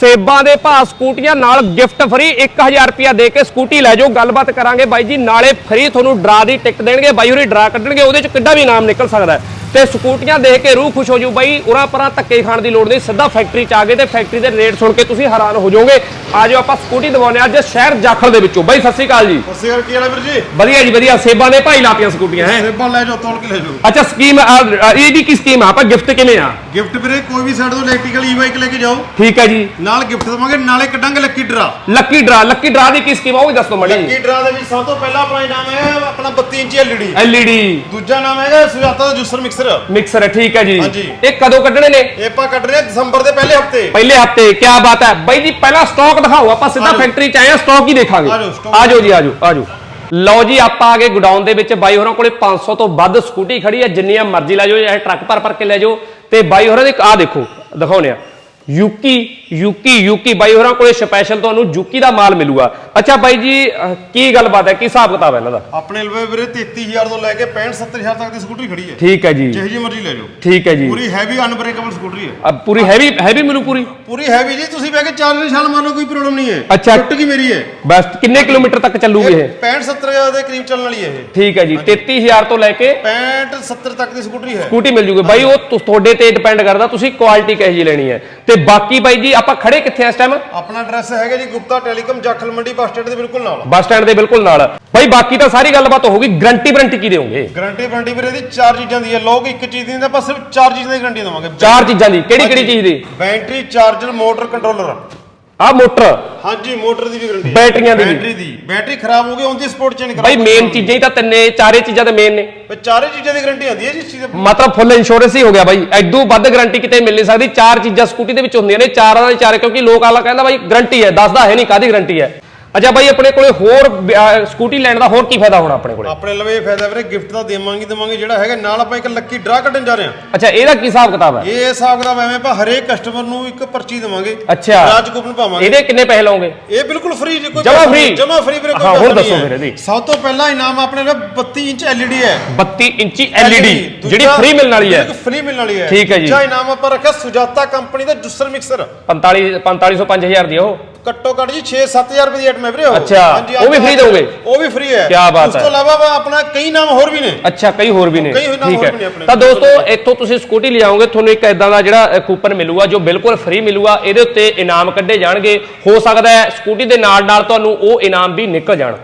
ਸੇਬਾਂ ਦੇ ਭਾਅ ਸਕੂਟੀਆਂ ਨਾਲ ਗਿਫਟ ਫਰੀ 1000 ਰੁਪਿਆ ਦੇ ਕੇ ਸਕੂਟੀ ਲੈ ਜਾਓ ਗੱਲਬਾਤ ਕਰਾਂਗੇ ਬਾਈ ਜੀ, ਨਾਲੇ ਫਰੀ ਤੁਹਾਨੂੰ ਡਰਾ ਦੀ ਟਿਕਟ ਦੇਣਗੇ, ਬਾਈ ਹੋਰੀ ਡਰਾ ਕੱਢਣਗੇ, ਉਹਦੇ ਚ ਕਿੱਡਾ ਵੀ ਨਾਮ ਨਿਕਲ ਸਕਦਾ ਹੈ। ਤੇ ਸਕੂਟੀਆਂ ਦੇਖ ਕੇ ਰੂਹ ਖੁਸ਼ ਹੋ ਜੂ ਬਾਈ, ਉਰਾਂ ਪਰਾਂ ਧੱਕੇ ਖਾਣ ਦੀ ਲੋੜ ਨਹੀਂ, ਸਿੱਧਾ ਫੈਕਟਰੀ ਚ ਆ ਗਏ ਤੇ ਫੈਕਟਰੀ ਦੇ ਰੇਟ ਸੁਣ ਕੇ ਤੁਸੀਂ ਹੈਰਾਨ ਹੋ ਜਾਓਗੇ ਆਜੋ ਆਪਾਂ ਸਕੂਟੀ ਦਵਾਉਣੇ ਅੱਜ ਸ਼ਹਿਰ ਜਾਖਲ ਦੇ ਵਿੱਚੋਂ। ਬਾਈ ਸਤਿ ਸ਼੍ਰੀ ਅਕਾਲ ਜੀ। ਸਸੀ ਕੀ ਹਾਲ ਹੈ ਵੀਰ ਜੀ? ਵਧੀਆ ਜੀ ਵਧੀਆ। ਸੇਬਾਂ ਦੇ ਭਾਈ ਲਾਪੀਆਂ ਸਕੂਟੀਆਂ ਹੈ? ਸੇਬਾਂ ਲੈ ਜਾਓ ਤੋਲ ਕੇ ਲੈ ਜਾਓ। ਅੱਛਾ ਸਕੀਮ ਇਹਦੀ ਕੀ ਸਕੀਮ ਆ? ਆਪਾਂ ਗਿਫਟ ਕਿਵੇਂ ਆ? ਗਿਫਟ ਵੀਰੇ ਕੋਈ ਵੀ ਸਾਡੇ ਤੋਂ ਇਲੈਕਟ੍ਰੀਕਲ ਈ-ਬਾਈਕ ਲੈ ਕੇ ਜਾਓ। ਠੀਕ ਹੈ ਜੀ। ਨਾਲ ਗਿਫਟ ਦਵਾਂਗੇ ਨਾਲੇ ਕੱਢਾਂਗੇ lucky draw. Lucky draw lucky draw ਦੀ ਕੀ ਸਕੀਮ ਆ ਉਹ ਵੀ ਦੱਸ ਦਿਓ ਮੜੀ। ਲੱਕੀ ਡਰਾ ਦੇ ਵਿੱਚ ਸਭ ਤੋਂ ਪਹਿਲਾ ਆਪਣਾ ਇਨਾਮ ਹੈ ਆਪਣਾ 32 ਇੰਚੀ ਐਲਈਡੀ ਐਲਈਡੀ ਦੂਜਾ ਨਾਮ ਹੈਗਾ ਸੁਜਾਤਾ ਦਾ ਜੂਸਰ ਮਿਕਸਰ। ਮਿਕਸਰ ਠੀਕ ਹੈ ਜੀ। ਇਹ ਕਦੋਂ ਕੱਢਣੇ ਨੇ? ਇਹ ਆਪਾਂ ਕੱਢ ਰਹੇ ਦਸੰਬਰ ਦੇ ਪਹਿਲੇ ਹਫ਼ਤੇ। ਪਹਿਲੇ ਹਫ਼ਤੇ ਕੀ ਬਾਤ ਹੈ। ਬਾਈ ਜੀ ਪਹਿਲਾਂ ਸਟਾਕ ਦਿਖਾਓ ਆਪਾਂ ਸਿੱਧਾ। ਫੈਕਟਰੀ ਚ ਆਏ ਆ ਸਟਾਕ ਹੀ ਦੇਖਾਂਗੇ। ਆਜੋ, stock ਆਜੋ ਜੀ ਆਜੋ ਆਜੋ। ਲਓ ਜੀ ਆਪਾਂ ਆ ਗਏ ਗੋਡਾਊਨ ਦੇ ਵਿੱਚ ਬਾਈ ਹੋਰਾਂ ਕੋਲੇ 500 ਤੋਂ ਵੱਧ ਸਕੂਟੀ ਖੜੀ ਹੈ ਜਿੰਨੀਆਂ ਮਰਜ਼ੀ ਲੈ ਜਾਓ ਚਾਹੇ ਟਰੱਕ ਭਰ ਭਰ ਕੇ ਲੈ ਜਾਓ। ਤੇ ਬਾਈ ਹੋਰਾਂ ਦੇ ਆ ਦੇਖੋ ਦਿਖਾਉਣੇ ਆ ਯੂਕੀ ਯੂਕੀ ਯੂਕੀ ਬਾਈ ਹੋਰਾਂ ਕੋਲੇ ਸਪੈਸ਼ਲ ਤੁਹਾਨੂੰ ਯੂਕੀ ਦਾ ਮਾਲ ਮਿਲੂਗਾ। ਅੱਛਾ ਬਾਈ ਜੀ ਅਹ, ਕੀ ਗੱਲਬਾਤ ਹੈ? ਕੀ ਹਿਸਾਬ ਕਿਤਾਬ ਹੈ ਇਹਨਾਂ ਦਾ? ਆਪਣੇ ਲਵੇ ਵੀਰੇ 33000 ਤੋਂ ਲੈ ਕੇ 65 70000 ਤੱਕ ਦੀ ਸਕੂਟਰੀ ਖੜੀ ਹੈ। ਠੀਕ ਹੈ ਜੀ। ਜਿਹੀ ਜੀ ਮਰਜ਼ੀ ਲੈ ਜਾਓ। ਠੀਕ ਹੈ ਜੀ। ਪੂਰੀ ਹੈਵੀ ਅਨਬ੍ਰੇਕੇਬਲ ਸਕੂਟਰੀ ਹੈ। ਅਹ, ਪੂਰੀ ਹੈਵੀ ਹੈਵੀ ਮਿਲੂ ਪੂਰੀ? ਪੂਰੀ ਹੈਵੀ ਜੀ ਤੁਸੀਂ ਬਹਿ ਕੇ ਚਾਰ ਨਿਸ਼ਾਨ ਮਾਰੋ ਕੋਈ ਪ੍ਰੋਬਲਮ ਨਹੀਂ ਹੈ। ਅੱਛਾ। ਟੁੱਟ ਗਈ ਮੇਰੀ ਹੈ ਬਸ ਕਿੰਨੇ ਕਿਲੋਮੀਟਰ ਤੱਕ ਚੱਲੂਗੀ ਇਹ? 65 70000 ਦੇ ਕਰੀਬ ਚੱਲਣ ਵਾਲੀ ਹੈ ਇਹ। ਠੀਕ ਹੈ ਜੀ 33000 ਤੋਂ ਲੈ ਕੇ 65 70 ਤੱਕ ਦੀ ਸਕੂਟਰੀ ਹੈ। ਸਕੂਟੀ ਮਿਲ ਜੂਗੀ। ਬਾਈ ਉਹ ਤੁ- ਤੁਹਾਡੇ ਤੇ ਡਿਪੈਂਡ ਕਰਦਾ ਤੁਸੀਂ ਕੁਆਲਿਟੀ ਕਿਹੋ ਜੀ ਲੈਣੀ ਹੈ। ਤੇ ਬਾਕੀ ਬਾਈ ਜੀ ਆਪਾਂ ਖੜੇ ਕਿੱਥੇ ਆ ਇਸ ਟਾਈਮ ਆਪਣਾ ਐਡਰੈਸ ਹੈਗਾ ਜੀ ਗੁਪਤਾ ਟੈਲੀਕਾਮ ਜਾਖਲ ਮੰਡੀ ਬੱਸ ਸਟੈਂਡ ਦੇ ਬਿਲਕੁਲ ਨਾਲ। ਬੱਸ ਸਟੈਂਡ ਦੇ ਬਿਲਕੁਲ ਨਾਲ। ਬਾਈ ਬਾਕੀ ਤਾਂ ਸਾਰੀ ਗੱਲਬਾਤ ਹੋਊਗੀ। ਗਰੰਟੀ ਵਾਰੰਟੀ ਕੀ ਦੇਵੋਗੇ ਗਾਰੰਟੀ ਵਾਰੰਟੀ ਵੀਰੇ ਦੀ ਚਾਰ ਚੀਜ਼ਾਂ ਦੀ ਹੈ। ਲੋਕ ਇੱਕ ਚੀਜ਼ ਦੀ ਦਿੰਦੇ ਆਪਾਂ ਸਿਰਫ ਚਾਰ ਚੀਜ਼ਾਂ ਦੀ ਗਾਰੰਟੀ ਦਵਾਂਗੇ। ਚਾਰ ਚੀਜ਼ਾਂ ਦੀ। ਕਿਹੜੀ ਕਿਹੜੀ ਚੀਜ਼ ਦੀ? ਬੈਟਰੀ ਚਾਰਜਰ ਮੋਟਰ ਕੰਟਰੋਲਰ ਆਹ ਮੋਟਰ। ਹਾਂਜੀ ਮੋਟਰ ਦੀ ਵੀ ਗਾਰੰਟੀ ਬੈਟਰੀਆਂ ਦੀ ਵੀ। ਬੈਟਰੀ ਦੀ। ਬੈਟਰੀ ਖਰਾਬ ਹੋ ਗਈ ਉਹਦੀ ਸਪੋਰਟ ਚੇਂਜ ਕਰਾ ਬਾਈ ਮੇਨ ਚੀਜ਼ਾਂ ਹੀ ਤਾਂ ਤਿੰਨੇ ਚਾਰੇ ਚੀਜ਼ਾਂ ਤੇ ਮੇਨ ਨੇ। ਤੇ ਚਾਰੇ ਚੀਜ਼ਾਂ ਦੀ ਗਾਰੰਟੀ ਆਉਂਦੀ ਹੈ ਜੀ ਇਸ ਚੀਜ਼ ਦੀ। ਮਤਲਬ ਫੁੱਲ ਇੰਸ਼ੋਰੈਂਸ ਹੀ ਹੋ ਗਿਆ ਬਾਈ। ਐਡੂ ਵੱਧ ਗਾਰੰਟੀ ਕਿਤੇ ਮਿਲ ਨਹੀਂ ਸਕਦੀ। ਚਾਰ ਚੀਜ਼ਾਂ ਸਕੂਟੀ ਦੇ ਵਿੱਚ ਹੁੰਦੀਆਂ ਨੇ ਚਾਰਾਂ ਦੇ ਚਾਰੇ ਕਿਉਂਕਿ ਲੋਕ ਆਲਾ ਕਹਿੰਦਾ ਬਾਈ ਗਾਰੰਟੀ ਹੈ। ਦੱਸਦਾ ਹੈ ਨਹੀਂ ਕਾਦੀ ਗਾਰੰਟੀ ਹੈ। ਅੱਛਾ ਬਾਈ ਆਪਣੇ ਕੋਲੇ ਹੋਰ ਅਹ, ਸਕੂਟੀ ਲੈਣ ਦਾ ਹੋਰ ਕੀ ਫਾਇਦਾ ਹੋਣਾ ਆਪਣੇ ਕੋਲੇ ਆਪਣੇ ਲਵੇ ਇਹ ਫਾਇਦਾ ਵੀਰੇ ਗਿਫਟ ਤਾਂ ਦੇਵਾਂਗੇ ਦੇਵਾਂਗੇ ਜਿਹੜਾ ਹੈਗਾ ਨਾਲ ਆਪਾਂ ਇੱਕ ਲੱਕੀ ਡਰਾ ਕੱਢਣ ਜਾ ਰਹੇ ਹਾਂ ਅੱਛਾ ਇਹਦਾ ਕੀ ਹਿਸਾਬ ਕਿਤਾਬ ਹੈ ਇਹ ਹਿਸਾਬ ਦਾ ਐਵੇਂ ਆਪਾਂ ਹਰੇਕ ਕਸਟਮਰ ਨੂੰ ਇੱਕ ਪਰਚੀ ਦੇਵਾਂਗੇ ਅੱਛਾ। ਰਾਜ ਕੂਪਨ ਪਾਵਾਂਗੇ ਇਹਦੇ ਕਿੰਨੇ ਪੈਸੇ ਲਓਗੇ ਇਹ ਬਿਲਕੁਲ ਫ੍ਰੀ ਜੀ ਕੋਈ ਜਮਾਂ free? ਜਮਾਂ ਫ੍ਰੀ ਵੀਰੇ ਕੋਈ ਹਾਂ, ਹੋਰ ਪੈਸਾ ਨਹੀਂ ਦੱਸੋ ਹੈ। ਇਹਦੀ। ਸਭ ਤੋਂ ਪਹਿਲਾ ਇਨਾਮ ਆਪਣੇ ਲਈ 32 ਇੰਚ LED ਹੈ 32 ਇੰਚੀ LED ਜਿਹੜੀ ਫ੍ਰੀ ਮਿਲਣ ਵਾਲੀ ਹੈ ਫ੍ਰੀ ਮਿਲਣ ਵਾਲੀ ਹੈ ਠੀਕ ਹੈ ਜੀ। ਦੂਜਾ ਇਨਾਮ ਆਪਾਂ ਰੱਖਿਆ ਸੁਜਾਤਾ ਕੰਪਨੀ ਦਾ ਜੁਸਰ ਮਿਕਸਰ 45 4500 5000 ਦੀ ਉਹ ਘੱਟੋ ਘੱਟ ਜੀ 6-7000 ਰੁਪਏ ਦੀ ਆਈਟਮ ਹੈ ਵੀਰੇ ਅੱਛਾ, ਉਹ ਵੀ free ਦੋਗੇ? ਉਹ ਵੀ ਫ੍ਰੀ ਹੈ। ਕਿਆ ਬਾਤ ਉਸ ਹੈ। ਤੋਂ ਇਲਾਵਾ ਵਾ ਆਪਣਾ ਕਈ ਨਾਮ ਹੋਰ ਵੀ ਨੇ। ਅੱਛਾ ਕਈ ਹੋਰ ਵੀ ਨੇ। ਕਈ ਨਾਮ ਹੋਰ ਹੈ। ਵੀ ਨੇ ਆਪਣੇ। ਤਾਂ ਦੋਸਤੋ ਇੱਥੋਂ ਤੁਸੀਂ ਸਕੂਟੀ ਲਿਆਓਗੇ ਤੁਹਾਨੂੰ ਇੱਕ ਐਦਾਂ ਦਾ ਜਿਹੜਾ ਕੂਪਨ ਮਿਲੂਗਾ ਜੋ ਬਿਲਕੁਲ ਫ੍ਰੀ ਮਿਲੂਗਾ ਇਹਦੇ ਉੱਤੇ ਇਨਾਮ ਕੱਢੇ ਜਾਣਗੇ। ਹੋ ਸਕਦਾ ਹੈ ਸਕੂਟੀ ਦੇ ਨਾਲ ਨਾਲ ਤੁਹਾਨੂੰ ਉਹ ਇਨਾਮ ਵੀ ਨਿਕਲ ਜਾਣ।